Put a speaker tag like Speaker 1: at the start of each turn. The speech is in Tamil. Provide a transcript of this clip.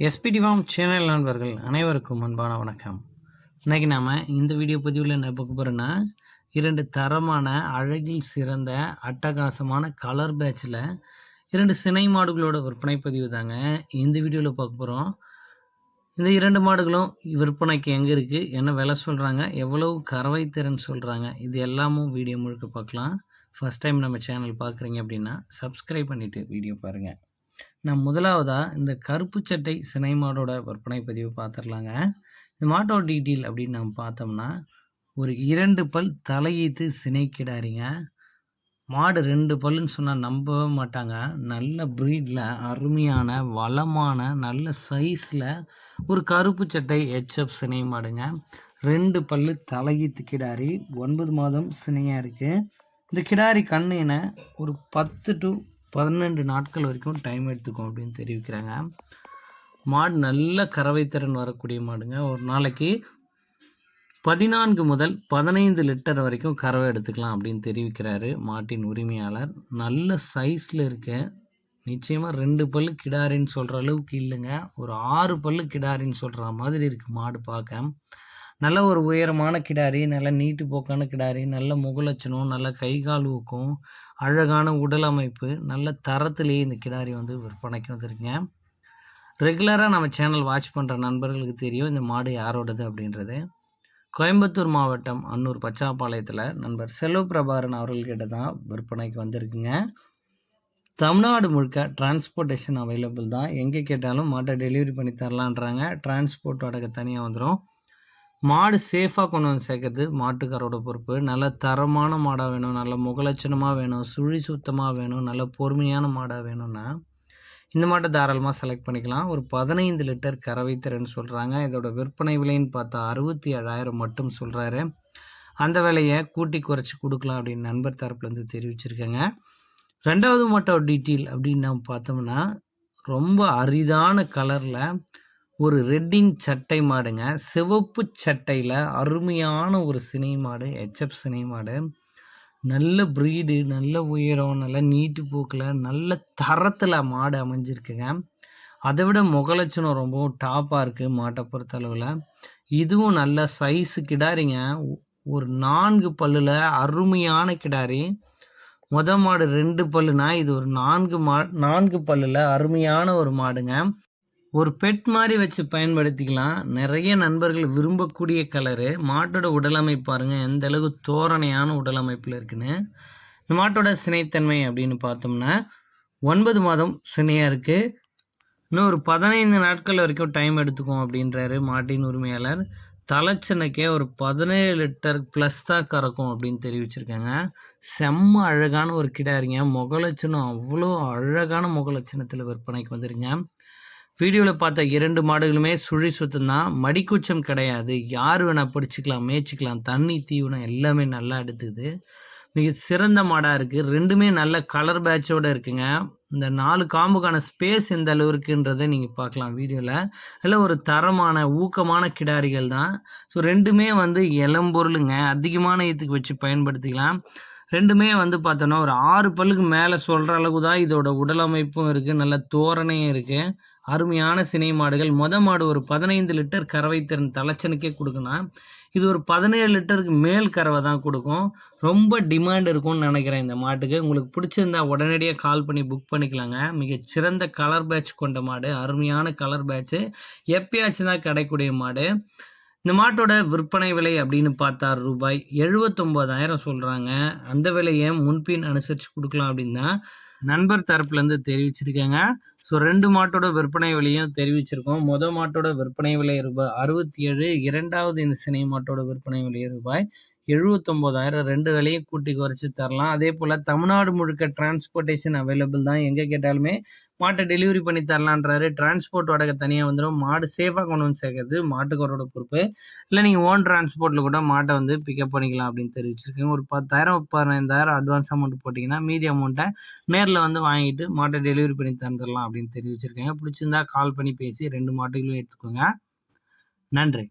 Speaker 1: எஸ்பிடிவாம் ஃபார்ம் சேனல் நண்பர்கள் அனைவருக்கும் அன்பான வணக்கம். இன்றைக்கி நாம் இந்த வீடியோ பதிவில் என்ன பார்க்க போகிறோன்னா இரண்டு தரமான அழகில் சிறந்த அட்டகாசமான கலர் பேட்சில் இரண்டு சினை மாடுகளோட விற்பனை பதிவு தாங்க. இந்த வீடியோவில் பார்க்க போகிறோம் இந்த இரண்டு மாடுகளும் விற்பனைக்கு எங்கே இருக்குது என்ன விலை சொல்கிறாங்க எவ்வளவு கறவை திறன் சொல்கிறாங்க இது எல்லாமும் வீடியோ முழுக்க பார்க்கலாம். ஃபஸ்ட் டைம் நம்ம சேனல் பார்க்குறீங்க அப்படின்னா சப்ஸ்கிரைப் பண்ணிவிட்டு வீடியோ பாருங்கள் நான் முதலாவதாக இந்த கருப்பு சட்டை சினை மாடோட விற்பனை பதிவு பார்த்துடலாங்க. இந்த மாட்டோட டீட்டெயில் அப்படின்னு நம்ம பார்த்தோம்னா ஒரு இரண்டு பல் தலையீத்து சினை கிடாரிங்க மாடு ரெண்டு பல்லுன்னு சொன்னால் நம்பவே மாட்டாங்க. நல்ல ப்ரீடில் அருமையான வளமான நல்ல சைஸில் ஒரு கருப்பு சட்டை ஹெச்எஃப் சினை மாடுங்க. ரெண்டு பல்லு தலையீத்து கிடாரி. ஒன்பது மாதம் சினையாக இருக்குது இந்த கிடாரி கண்ணுன ஒரு பத்து டு பதினெண்டு நாட்கள் வரைக்கும் டைம் எடுத்துக்கும் அப்படின்னு தெரிவிக்கிறாங்க. மாடு நல்ல கறவை திறன் வரக்கூடிய மாடுங்க. ஒரு நாளைக்கு பதினான்கு முதல் பதினைந்து லிட்டர் வரைக்கும் கறவை எடுத்துக்கலாம் அப்படின்னு தெரிவிக்கிறாரு மாட்டின் உரிமையாளர். நல்ல சைஸில் இருக்க நிச்சயமாக ரெண்டு பல் கிடாரின்னு சொல்கிற அளவுக்கு இல்லைங்க. ஒரு ஆறு பல்லு கிடாரின்னு சொல்கிற மாதிரி இருக்குது மாடு பார்க்க. நல்ல ஒரு உயரமான கிடாரி நல்ல நீட்டு போக்கான கிடாரி நல்ல முகலட்சணம் நல்ல கை கால் ஊக்கம் அழகான உடல் அமைப்பு நல்ல தரத்திலேயே இந்த கிடாரி வந்து விற்பனைக்கு வந்திருக்குங்க. ரெகுலராக நம்ம சேனல் வாட்ச் பண்ணுற நண்பர்களுக்கு தெரியும் இந்த மாடு யாரோடது அப்படின்றது. கோயம்புத்தூர் மாவட்டம் அன்னூர் பச்சாப்பாளையத்தில் நண்பர் செல்வ பிரபாகரன் அவர்கள்கிட்ட தான் விற்பனைக்கு வந்திருக்குங்க. தமிழ்நாடு முழுக்க டிரான்ஸ்போர்ட்டேஷன் அவைலபிள் தான். எங்கே கேட்டாலும் மாட்டை டெலிவரி பண்ணி தரலான்றாங்க. டிரான்ஸ்போர்ட் வாடகை தனியாக வந்துடும் மாடு சேஃபாக கொண்டு வந்து சேர்க்கறது மாட்டுக்காரோட பொறுப்பு. நல்ல தரமான மாடாக வேணும் நல்ல முகலட்சணமாக வேணும் சுழி சுத்தமாக வேணும் நல்ல பொறுமையான மாடாக வேணும்னா இந்த மாட்டை தாராளமாக செலக்ட் பண்ணிக்கலாம். ஒரு பதினைந்து லிட்டர் கறவை திறன் சொல்கிறாங்க இதோட விற்பனை விலைன்னு பார்த்தா அறுபத்தி ஏழாயிரம் மட்டும் சொல்கிறாரு அந்த விலையை கூட்டி குறைச்சி கொடுக்கலாம் அப்படின்னு நண்பர் தரப்புலேருந்து தெரிவிச்சிருக்கேங்க. ரெண்டாவது மாட்டோ டீட்டெயில் அப்படின்னு நம்ம பார்த்தோம்னா ரொம்ப அரிதான கலரில் ஒரு ரெட்டிங் சட்டை மாடுங்க. சிவப்பு சட்டையில் அருமையான ஒரு சினை மாடு ஹெச்எஃப் சினை மாடு. நல்ல ப்ரீடு நல்ல உயரம் நல்ல நீட்டு போக்கில் நல்ல தரத்தில் மாடு அமைஞ்சிருக்குங்க. அதை விட முகலட்சணம் ரொம்பவும் டாப்பாக இருக்குது மாட்டை பொறுத்த அளவில். இதுவும் நல்ல சைஸு கிடாரிங்க. ஒரு நான்கு பல்லில் அருமையான கிடாரி. மொத மாடு ரெண்டு பல்லுனா இது ஒரு நான்கு மா நான்கு பல்லில் அருமையான ஒரு மாடுங்க. ஒரு பெட் மாதிரி வச்சு பயன்படுத்திக்கலாம். நிறைய நண்பர்கள் விரும்பக்கூடிய கலரு மாட்டோட உடலமைப்பு பாருங்கள் எந்த அளவுக்கு தோரணையான உடலமைப்பில் இருக்குன்னு. இந்த மாட்டோட சினைத்தன்மை அப்படின்னு பார்த்தோம்னா ஒன்பது மாதம் சினையாக இருக்குது இன்னும் ஒரு பதினைந்து நாட்கள் வரைக்கும் டைம் எடுத்துக்கும் அப்படின்றாரு மாட்டின் உரிமையாளர். தலைச்சனைக்கே ஒரு பதினேழு லிட்டர் ப்ளஸ் தான் கறக்கும் அப்படின்னு தெரிவிச்சிருக்காங்க. செம்ம அழகான ஒரு கிடாரிங்க முகலட்சணம் அவ்வளோ அழகான முகலட்சணத்தில் விற்பனைக்கு வந்துருங்க. வீடியோவில் பார்த்த இரண்டு மாடுகளுமே சுழி சுத்தம் தான் மடிக்கூச்சம் கிடையாது. யார் வேணால் பிடிச்சிக்கலாம் மேய்ச்சிக்கலாம். தண்ணி தீவனம் எல்லாமே நல்லா எடுத்துக்குது மிக சிறந்த மாடாக இருக்குது ரெண்டுமே நல்ல கலர் பேட்சோடு இருக்குங்க. இந்த நாலு காம்புக்கான ஸ்பேஸ் எந்த அளவு இருக்குன்றதை நீங்கள் பார்க்கலாம் வீடியோவில் இல்லை ஒரு தரமான ஊக்கமான கிடாரிகள் தான். ஸோ ரெண்டுமே வந்து இளம்பொருளுங்க அதிகமான இதுக்கு வச்சு பயன்படுத்திக்கலாம். ரெண்டுமே வந்து பார்த்தோன்னா ஒரு ஆறு பல்லுக்கு மேலே சொல்கிற அளவுக்கு தான் இதோட உடல் அமைப்பும் இருக்குது நல்ல தோரணையும் இருக்குது அருமையான சினை மாடுகள். மொத மாடு ஒரு பதினைந்து லிட்டர் கறவை திறன் தலைச்சனுக்கே கொடுக்கணும் இது ஒரு பதினேழு லிட்டருக்கு மேல் கறவை தான் கொடுக்கும். ரொம்ப டிமாண்ட் இருக்கும்னு நினைக்கிறேன் இந்த மாட்டுக்கு. உங்களுக்கு பிடிச்சிருந்தா உடனடியாக கால் பண்ணி புக் பண்ணிக்கலாங்க. மிகச்சிறந்த கலர் பேட்ச் கொண்ட மாடு. அருமையான கலர் பேட்ச்சு எப்பயாச்சும் தான் கிடைக்கூடிய மாடு. இந்த மாட்டோட விற்பனை விலை அப்படின்னு பார்த்தா ரூபாய் எழுபத்தொம்போதாயிரம் சொல்கிறாங்க அந்த விலையை முன்பின் அனுசரித்து கொடுக்கலாம் அப்படின்னா நண்பர் தரப்புலேருந்து தெரிவிச்சிருக்காங்க. ஸோ ரெண்டு மாட்டோட விற்பனை விலையும் தெரிவிச்சிருக்கோம். மொதல் மாட்டோட விற்பனை விலை ரூபாய் அறுபத்தி ஏழு இரண்டாவது இந்த சினை மாட்டோட விற்பனை விலை ரூபாய் எழுபத்தொம்போதாயிரம் ரெண்டு விலையும் கூட்டி குறைச்சி தரலாம். அதே போல் தமிழ்நாடு முழுக்க டிரான்ஸ்போர்ட்டேஷன் அவைலபிள் தான். எங்கே கேட்டாலுமே மாட்டை டெலிவரி பண்ணி தரலான்றாரு. டிரான்ஸ்போர்ட் வாடகை தனியாக வந்துடும் மாடு சேஃபாக கொண்டு வந்து சேர்க்கறது மாட்டுக்காரோட பொறுப்பு. இல்லை நீங்கள் ஓன் டிரான்ஸ்போர்ட்டில் கூட மாட்டை வந்து பிக்கப் பண்ணிக்கலாம் அப்படின்னு தெரிவிச்சிருக்கேன் ஒரு பத்தாயிரம் பதினைந்தாயிரம் அட்வான்ஸ் அமௌண்ட் போட்டிங்கன்னா மீதி அமௌண்ட்டை நேரில் வந்து வாங்கிட்டு மாட்டை டெலிவரி பண்ணி தந்துடலாம் அப்படின்னு தெரிவிச்சிருக்கேன் பிடிச்சிருந்தா கால் பண்ணி பேசி ரெண்டு மாட்டுகளையும் எடுத்துக்கோங்க. நன்றி.